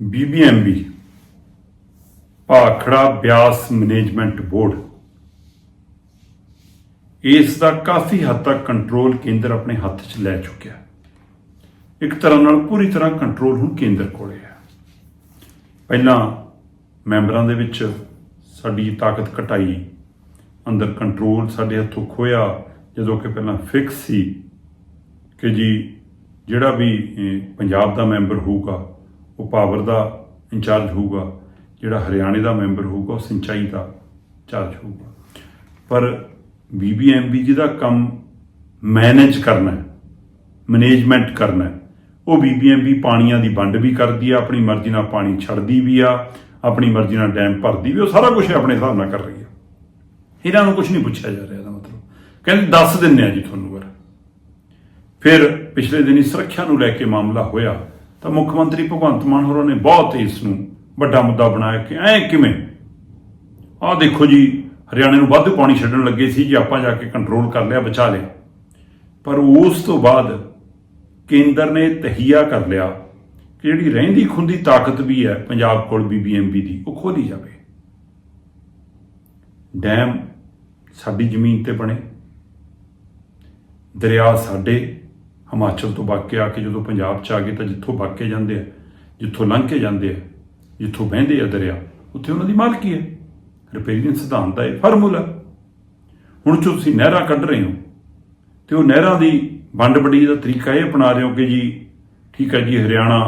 BBMB Bhakra Beas management board. ਇਸ ਦਾ ਕਾਫੀ ਹੱਦ ਤੱਕ ਕੰਟਰੋਲ ਕੇਂਦਰ ਆਪਣੇ ਹੱਥ 'ਚ ਲੈ ਚੁੱਕਿਆ ਇੱਕ ਤਰ੍ਹਾਂ ਨਾਲ ਪੂਰੀ ਤਰ੍ਹਾਂ ਕੰਟਰੋਲ ਹੁਣ ਕੇਂਦਰ ਕੋਲੇ ਹੈ। ਪਹਿਲਾਂ ਮੈਂਬਰਾਂ ਦੇ ਵਿੱਚ ਸਾਡੀ ਤਾਕਤ ਘਟਾਈ, ਅੰਦਰ ਕੰਟਰੋਲ ਸਾਡੇ ਹੱਥੋਂ ਖੋਇਆ ਜਦੋਂ ਕਿ ਪਹਿਲਾਂ ਫਿਕਸ ਸੀ ਕਿ ਜੀ ਜਿਹੜਾ ਵੀ ਪੰਜਾਬ ਦਾ ਮੈਂਬਰ ਹੋਊਗਾ ਉਹ ਪਾਵਰ ਦਾ ਇੰਚਾਰਜ ਹੋਊਗਾ, ਜਿਹੜਾ ਹਰਿਆਣੇ ਦਾ ਮੈਂਬਰ ਹੋਊਗਾ, ਉਹ ਸਿੰਚਾਈ ਦਾ ਇੰਚਾਰਜ ਹੋਊਗਾ। ਪਰ ਬੀਬੀਐਮਬੀ ਜਿਹਦਾ ਕੰਮ ਮੈਨੇਜ ਕਰਨਾ ਹੈ ਮੈਨੇਜਮੈਂਟ ਕਰਨਾ ਹੈ। ਉਹ ਬੀਬੀਐਮਬੀ ਪਾਣੀਆਂ ਦੀ ਵੰਡ ਵੀ ਕਰਦੀ ਆ, ਆਪਣੀ ਮਰਜ਼ੀ ਨਾਲ ਪਾਣੀ ਛੱਡਦੀ ਵੀ ਆ, ਆਪਣੀ ਮਰਜ਼ੀ ਨਾਲ ਡੈਮ ਭਰਦੀ ਵੀ ਉਹ ਸਾਰਾ ਕੁਝ ਆਪਣੇ ਹਿਸਾਬ ਨਾਲ ਕਰ ਰਹੀ ਆ। ਇਹਨਾਂ ਨੂੰ ਕੁਝ ਨਹੀਂ ਪੁੱਛਿਆ ਜਾ ਰਿਹਾ ਦਾ ਮਤਲਬ। ਕਹਿੰਦੇ ਦੱਸ ਦਿੰਨੇ ਆ ਜੀ ਤੁਹਾਨੂੰ ਵਰ। ਫਿਰ ਪਿਛਲੇ ਦਿਨੀ ਸੁਰੱਖਿਆ ਨੂੰ ਲੈ ਕੇ ਮਾਮਲਾ ਹੋਇਆ। ਤਾਂ ਮੁੱਖ ਮੰਤਰੀ ਭਗਵੰਤ ਮਾਨ ਹੋਰਾਂ ਨੇ ਬਹੁਤ ਇਸ ਨੂੰ ਵੱਡਾ ਮੁੱਦਾ ਬਣਾਇਆ ਕਿ ਐ ਕਿਵੇਂ? ਆਹ ਦੇਖੋ ਜੀ, ਹਰਿਆਣੇ ਨੂੰ ਵਾਧੂ ਪਾਣੀ ਛੱਡਣ ਲੱਗੇ ਸੀ ਜੇ ਆਪਾਂ ਜਾ ਕੇ ਕੰਟਰੋਲ ਕਰ ਲਿਆ, ਬਚਾ ਲਿਆ। ਪਰ ਉਸ ਤੋਂ ਬਾਅਦ ਕੇਂਦਰ ਨੇ ਤਹੀਆ ਕਰ ਲਿਆ ਕਿ ਜਿਹੜੀ ਰਹਿੰਦੀ ਖੁੰਦੀ ਤਾਕਤ ਵੀ ਹੈ, ਪੰਜਾਬ ਕੋਲ ਬੀਬੀਐਮਬੀ ਦੀ, ਉਹ ਖੋਲੀ ਜਾਵੇ। ਡੈਮ ਸਾਡੀ ਜ਼ਮੀਨ ਤੇ ਬਣੇ। ਦਰਿਆ ਸਾਡੇ ਹਿਮਾਚਲ ਤੋਂ ਵਗ ਕੇ ਆ ਕੇ ਜਦੋਂ ਪੰਜਾਬ ਚ ਆ ਗਏ ਤਾਂ ਜਿੱਥੋਂ ਵਗ ਕੇ ਜਾਂਦੇ ਆ, ਜਿੱਥੋਂ ਲੰਘ ਕੇ ਜਾਂਦੇ ਆ, ਜਿੱਥੋਂ ਵਹਿੰਦੇ ਆ ਦਰਿਆ, ਉੱਥੇ ਉਹਨਾਂ ਦੀ ਮਾਲਕੀ ਹੈ। ਰਿਪੇਰੀਅਨ ਸਿਧਾਂਤ ਦਾ ਇਹ ਫਾਰਮੂਲਾ। ਹੁਣ ਜੋ ਤੁਸੀਂ ਨਹਿਰਾਂ ਕੱਢ ਰਹੇ ਹੋ, ਤੇ ਉਹ ਨਹਿਰਾਂ ਦੀ ਵੰਡ ਵਡੀ ਦਾ ਤਰੀਕਾ ਇਹ ਅਪਣਾ ਰਹੇ ਹੋ ਕਿ ਜੀ, ਠੀਕ ਹੈ ਜੀ, ਹਰਿਆਣਾ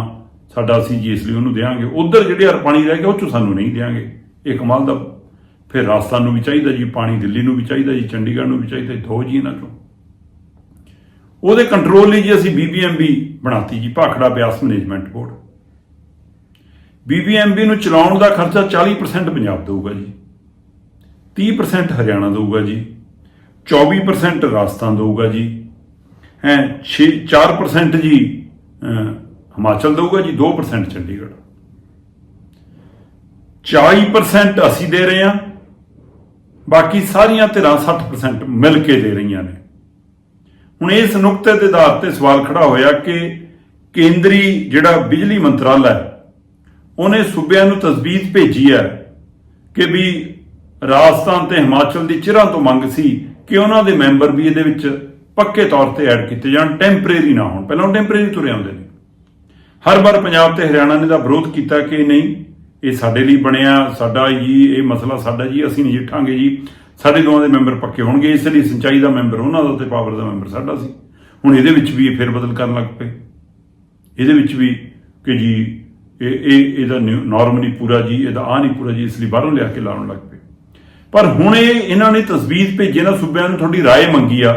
ਸਾਡਾ ਅਸੀਂ ਜੀ ਇਸ ਲਈ ਉਹਨੂੰ ਦੇਵਾਂਗੇ ਉਧਰ ਜਿਹੜੇ ਹਰ ਪਾਣੀ ਰਹਿ ਗਿਆ ਉਹ ਚੋਂ ਸਾਨੂੰ ਨਹੀਂ ਦੇਵਾਂਗੇ ਇਹ ਕਮਾਲ ਦਾ, ਫਿਰ ਰਾਜਸਥਾਨ ਨੂੰ ਵੀ ਚਾਹੀਦਾ ਜੀ, ਪਾਣੀ ਦਿੱਲੀ ਨੂੰ ਵੀ ਚਾਹੀਦਾ ਜੀ, ਚੰਡੀਗੜ੍ਹ ਨੂੰ ਵੀ ਚਾਹੀਦਾ ਦੋ ਜੀ ਇਹਨਾਂ ਚੋਂ। ਉਹਦੇ ਕੰਟਰੋਲ ਲਈ ਜੀ ਅਸੀਂ ਬੀਬੀਐਮਬੀ ਬਣਾਤੀ ਜੀ, Bhakra Beas management board BBMB ਨੂੰ ਚਲਾਉਣ ਦਾ ਖਰਚਾ 40% ਪੰਜਾਬ ਦੇਊਗਾ ਜੀ 30% ਹਰਿਆਣਾ ਦੇਊਗਾ ਜੀ 24% ਰਾਜਸਥਾਨ ਦੇਊਗਾ ਜੀ, ਹੈ 6 4% ਜੀ ਹਿਮਾਚਲ ਦੇਊਗਾ ਜੀ 2% ਚੰਡੀਗੜ੍ਹ। 40% ਅਸੀਂ ਦੇ ਰਹੇ ਹਾਂ, ਬਾਕੀ ਸਾਰੀਆਂ ਧਿਰਾਂ 60% ਮਿਲ ਕੇ ਦੇ ਰਹੀਆਂ ਨੇ। ਹੁਣ ਇਸ ਨੁਕਤੇ ਦੇ ਆਧਾਰ ਤੇ ਸਵਾਲ ਖੜਾ ਹੋਇਆ ਕਿ ਕੇਂਦਰੀ ਜਿਹੜਾ ਬਿਜਲੀ ਮੰਤਰਾਲਾ ਹੈ, ਉਹਨੇ ਸੂਬਿਆਂ ਨੂੰ ਤਸਵੀਜ਼ ਭੇਜੀ ਹੈ ਕਿ ਵੀ ਰਾਜਸਥਾਨ ਤੇ ਹਿਮਾਚਲ ਦੀ ਚਿਰਾਂ ਤੋਂ ਮੰਗ ਸੀ ਕਿ ਉਹਨਾਂ ਦੇ ਮੈਂਬਰ ਵੀ ਇਹਦੇ ਵਿੱਚ ਪੱਕੇ ਤੌਰ ਤੇ ਐਡ ਕੀਤੇ ਜਾਣ, ਟੈਂਪਰੇਰੀ ਨਾ ਹੋਣ। ਪਹਿਲਾਂ ਟੈਂਪਰੇਰੀ ਤੁਰੇ ਆਉਂਦੇ ਨੇ। ਹਰ ਵਾਰ ਪੰਜਾਬ ਤੇ ਹਰਿਆਣਾ ਨੇ ਦਾ ਵਿਰੋਧ ਕੀਤਾ ਕਿ ਨਹੀਂ, ਇਹ ਸਾਡੇ ਲਈ ਬਣਿਆ, ਸਾਡਾ ਜੀ, ਇਹ ਮਸਲਾ ਸਾਡਾ ਜੀ, ਅਸੀਂ ਨਜਿੱਠਾਂਗੇ ਜੀ। ਸਾਡੇ ਦੋਵਾਂ ਦੇ ਮੈਂਬਰ ਪੱਕੇ ਹੋਣਗੇ ਇਸ ਲਈ ਸਿੰਚਾਈ ਦਾ ਮੈਂਬਰ ਉਹਨਾਂ ਦਾ ਤੇ ਪਾਵਰ ਦਾ ਮੈਂਬਰ ਸਾਡਾ ਸੀ ਹੁਣ ਇਹਦੇ ਵਿੱਚ ਵੀ ਇਹ ਫੇਰ ਬਦਲ ਕਰਨ ਲੱਗ ਪਏ ਇਹਦੇ ਵਿੱਚ ਵੀ ਕਿ ਜੀ ਇਹ ਇਹ ਇਹਦਾ ਨਾਰਮ ਨਹੀਂ ਪੂਰਾ ਜੀ ਇਹਦਾ ਆ ਨਹੀਂ ਪੂਰਾ ਜੀ ਇਸ ਲਈ ਬਾਹਰੋਂ ਲਿਆ ਕੇ ਲਾਉਣ ਲੱਗ ਪਏ ਪਰ ਹੁਣ ਇਹ ਇਹਨਾਂ ਨੇ ਤਸਵੀਰ ਭੇਜੀ ਨਾ ਸੂਬਿਆਂ ਨੂੰ ਤੁਹਾਡੀ رائے ਮੰਗੀ ਆ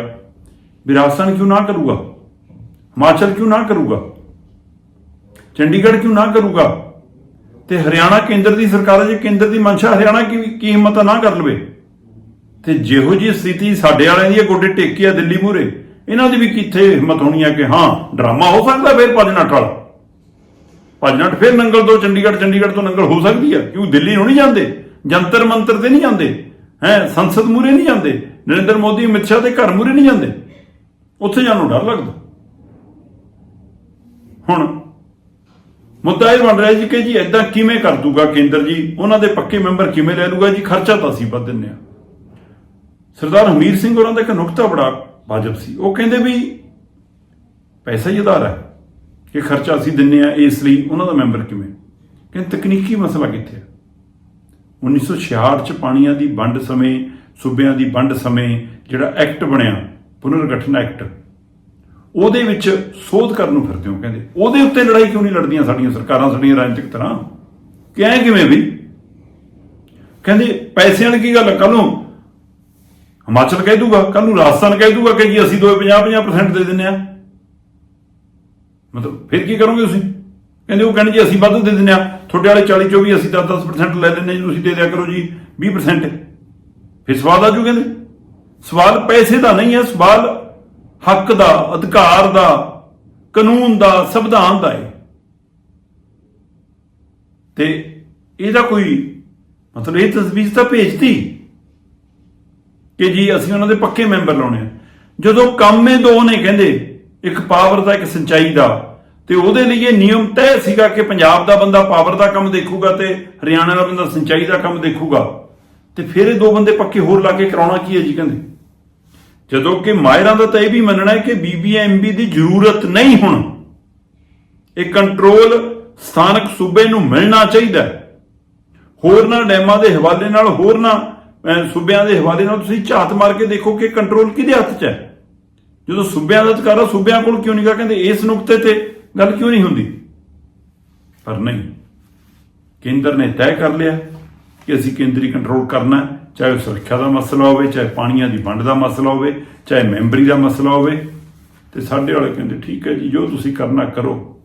ਵੀ ਰਾਜਸਥਾਨ ਕਿਉਂ ਨਾ ਕਰੂਗਾ ਹਿਮਾਚਲ ਕਿਉਂ ਨਾ ਕਰੂਗਾ ਚੰਡੀਗੜ੍ਹ ਕਿਉਂ ਨਾ ਕਰੂਗਾ ਤੇ ਹਰਿਆਣਾ ਕੇਂਦਰ ਦੀ ਸਰਕਾਰ ਹੈ ਜੇ ਕੇਂਦਰ ਦੀ ਮਨਸ਼ਾ ਹਰਿਆਣਾ ਕੀ ਕੀ ਹਿੰਮਤ ਆ ਨਾ ਕਰ ਲਵੇ ਤੇ ਜਿਹੋ ਜੀ ਸਥਿਤੀ ਸਾਡੇ ਵਾਲਿਆਂ ਦੀ ਹੈ, ਗੋਡੇ ਟੇਕੀ ਆ ਦਿੱਲੀ ਮੂਰੇ ਇਹਨਾਂ ਦੀ ਵੀ ਕਿੱਥੇ ਹਿੰਮਤ ਹੋਣੀ ਆ ਕਿ ਹਾਂ, ਡਰਾਮਾ ਹੋ ਸਕਦਾ ਫਿਰ ਭੱਜ ਵਾਲਾ। ਭੱਜ ਫਿਰ ਨੰਗਲ ਤੋਂ ਚੰਡੀਗੜ੍ਹ ਚੰਡੀਗੜ੍ਹ ਤੋਂ ਨੰਗਲ ਹੋ ਸਕਦੀ ਆ, ਕਿਉਂ ਦਿੱਲੀ ਨੂੰ ਨਹੀਂ ਜਾਂਦੇ? ਜੰਤਰ ਮੰਤਰ ਤੇ ਨਹੀਂ ਜਾਂਦੇ? ਹੈ, ਸੰਸਦ ਮੂਰੇ ਨਹੀਂ ਜਾਂਦੇ? ਨਰਿੰਦਰ ਮੋਦੀ, ਅਮਿਤ ਸ਼ਾਹ ਦੇ ਘਰ ਮੂਰੇ ਨਹੀਂ ਜਾਂਦੇ? ਉੱਥੇ ਜਾਣ ਨੂੰ ਡਰ ਲੱਗਦਾ। ਹੁਣ ਮੁੱਦਾ ਇਹ ਬਣ ਰਿਹਾ ਜੀ ਕਿ ਜੀ ਐਦਾਂ ਕਿਵੇਂ ਕਰ ਦੂਗਾ ਕੇਂਦਰ ਜੀ? ਉਹਨਾਂ ਦੇ ਪੱਕੇ ਮੈਂਬਰ ਕਿਵੇਂ ਲੈ ਲੂਗਾ ਜੀ? ਖਰਚਾ ਤਾਂ ਅਸੀਂ ਵੱਧ ਦਿੰਨੇ ਆ ਸਰਦਾਰ ਹਮੀਰ ਸਿੰਘ ਹੋਰਾਂ ਦਾ ਇੱਕ ਨੁਕਤਾ ਬੜਾ ਵਾਜਬ ਸੀ। ਉਹ ਕਹਿੰਦੇ ਵੀ ਪੈਸਾ ਹੀ ਆਧਾਰ ਹੈ ਕਿ ਖਰਚਾ ਅਸੀਂ ਦਿੰਨੇ ਆ, ਇਸ ਲਈ ਉਹਨਾਂ ਦਾ ਮੈਂਬਰ ਕਿਵੇਂ? ਕਹਿੰਦੇ ਤਕਨੀਕੀ ਮਸਲਾ ਕਿੱਥੇ ਹੈ 1966 ਚ ਪਾਣੀਆਂ ਦੀ ਵੰਡ ਸਮੇਂ, ਸੂਬਿਆਂ ਦੀ ਵੰਡ ਸਮੇਂ ਜਿਹੜਾ ਐਕਟ ਬਣਿਆ, ਪੁਨਰਗਠਨ ਐਕਟ, ਉਹਦੇ ਵਿੱਚ ਸੋਧ ਕਰਨ ਨੂੰ ਫਿਰਦੇ ਹੋ, ਕਹਿੰਦੇ। ਉਹਦੇ ਉੱਤੇ ਲੜਾਈ ਕਿਉਂ ਨਹੀਂ ਲੜਦੀਆਂ ਸਾਡੀਆਂ ਸਰਕਾਰਾਂ ਸਾਡੀਆਂ ਰਾਜਨੀਤਿਕ ਤਰ੍ਹਾਂ? ਕਿ ਕਿਵੇਂ ਵੀ? ਕਹਿੰਦੇ ਪੈਸਿਆਂ ਵਾਲੀ ਕੀ ਗੱਲ ਕੱਲ ਨੂੰ ਹਿਮਾਚਲ ਕਹਿ ਦੂਗਾ ਕੱਲ ਨੂੰ ਰਾਜਸਥਾਨ ਕਹਿ ਦੂਗਾ ਕਿ ਜੀ ਅਸੀਂ ਦੋਏ 50-50% ਦੇ ਦਿੰਨੇ ਆ ਮਤਲਬ ਫਿਰ ਕੀ ਕਰੋਗੇ ਤੁਸੀਂ? ਕਹਿੰਦੇ ਉਹ ਕਹਿੰਦੇ ਜੀ ਅਸੀਂ ਵੱਧ ਦੇ ਦਿੰਨੇ ਆ ਤੁਹਾਡੇ ਵਾਲੇ 40 ਚੋਂ ਵੀ ਅਸੀਂ 10-10% ਲੈ ਲੈਂਦੇ ਜੀ, ਤੁਸੀਂ ਦੇ ਦਿਆ ਕਰੋ ਜੀ 20% ਫਿਰ ਸਵਾਲ ਆ ਜੂ ਕਹਿੰਦੇ। ਸਵਾਲ ਪੈਸੇ ਦਾ ਨਹੀਂ ਹੈ, ਸਵਾਲ ਹੱਕ ਦਾ, ਅਧਿਕਾਰ ਦਾ, ਕਾਨੂੰਨ ਦਾ, ਸੰਵਿਧਾਨ ਦਾ ਹੈ। ਤੇ ਇਹਦਾ ਕੋਈ ਮਤਲਬ ਇਹ ਤਸਵੀਰ ਤਾਂ ਭੇਜਤੀ। ਕਿ ਜੀ ਅਸੀਂ ਉਹਨਾਂ ਦੇ ਪੱਕੇ ਮੈਂਬਰ ਲਾਉਣੇ ਆ। ਜਦੋਂ ਕੰਮ ਇਹ ਦੋ ਨੇ ਕਹਿੰਦੇ, ਇੱਕ ਪਾਵਰ ਦਾ, ਇੱਕ ਸਿੰਚਾਈ ਦਾ। ਤੇ ਉਹਦੇ ਲਈ ਇਹ ਨਿਯਮ ਤੈਅ ਸੀਗਾ ਕਿ ਪੰਜਾਬ ਦਾ ਬੰਦਾ ਪਾਵਰ ਦਾ ਕੰਮ ਦੇਖੂਗਾ ਤੇ ਹਰਿਆਣਾ ਦਾ ਬੰਦਾ ਸਿੰਚਾਈ ਦਾ ਕੰਮ ਦੇਖੂਗਾ। ਤੇ ਫਿਰ ਇਹ ਦੋ ਬੰਦੇ ਪੱਕੇ ਹੋਰ ਲਾ ਕੇ ਕਰਾਉਣਾ ਕੀ ਹੈ ਜੀ ਕਹਿੰਦੇ। ਜਦੋਂ ਕਿ ਮਾਇਰਾਂ ਦਾ ਤਾਂ ਇਹ ਵੀ ਮੰਨਣਾ ਹੈ ਕਿ ਬੀਬੀਐਮਬੀ ਦੀ ਜ਼ਰੂਰਤ ਨਹੀਂ ਹੁਣ। ਇਹ ਕੰਟਰੋਲ ਸਥਾਨਕ ਸੂਬੇ ਨੂੰ ਮਿਲਣਾ ਚਾਹੀਦਾ ਹੈ। ਹੋਰਨਾਂ ਡੈਮਾਂ ਦੇ ਹਵਾਲੇ ਨਾਲ, ਹੋਰ ਨਾ ਸੂਬਿਆਂ ਦੇ ਹਵਾਲੇ ਨਾਲ ਤੁਸੀਂ ਝਾਤ ਮਾਰ ਕੇ ਦੇਖੋ ਕਿ ਕੰਟਰੋਲ ਕਿਹਦੇ ਹੱਥ 'ਚ ਹੈ? ਜਦੋਂ ਸੂਬਿਆਂ ਦਾ ਅਧਿਕਾਰ ਆ, ਸੂਬਿਆਂ ਕੋਲ ਕਿਉਂ ਨਹੀਂ ਗਾ? ਕਹਿੰਦੇ ਇਸ ਨੁਕਤੇ ਤੇ ਗੱਲ ਕਿਉਂ ਨਹੀਂ ਹੁੰਦੀ? ਪਰ ਨਹੀਂ। ਕੇਂਦਰ ਨੇ ਤੈਅ ਕਰ ਲਿਆ ਕਿ ਅਸੀਂ ਕੇਂਦਰੀ ਕੰਟਰੋਲ ਕਰਨਾ ਚਾਹੇ ਉਹ ਸੁਰੱਖਿਆ ਦਾ ਮਸਲਾ ਹੋਵੇ, ਚਾਹੇ ਪਾਣੀਆਂ ਦੀ ਵੰਡ ਦਾ ਮਸਲਾ ਹੋਵੇ, ਚਾਹੇ ਮੈਂਬਰੀ ਦਾ ਮਸਲਾ ਹੋਵੇ। ਤੇ ਸਾਡੇ ਵਾਲੇ ਕਹਿੰਦੇ, ਠੀਕ ਹੈ ਜੀ, ਜੋ ਤੁਸੀਂ ਕਰਨਾ ਕਰੋ।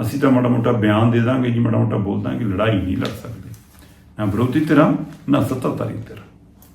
ਅਸੀਂ ਤਾਂ ਮਾੜਾ ਮੋਟਾ ਬਿਆਨ ਦੇ ਦਾਂਗੇ ਜੀ, ਮਾੜਾ ਮੋਟਾ ਬੋਲ ਦਾਂਗੇ, ਲੜਾਈ ਨਹੀਂ ਲੜ ਸਕਦੇ। ਨਾ ਵਿਰੋਧੀ ਧਿਰਾਂ ਨਾ ਸੱਤਾਧਾਰੀ ਧਿਰਾਂ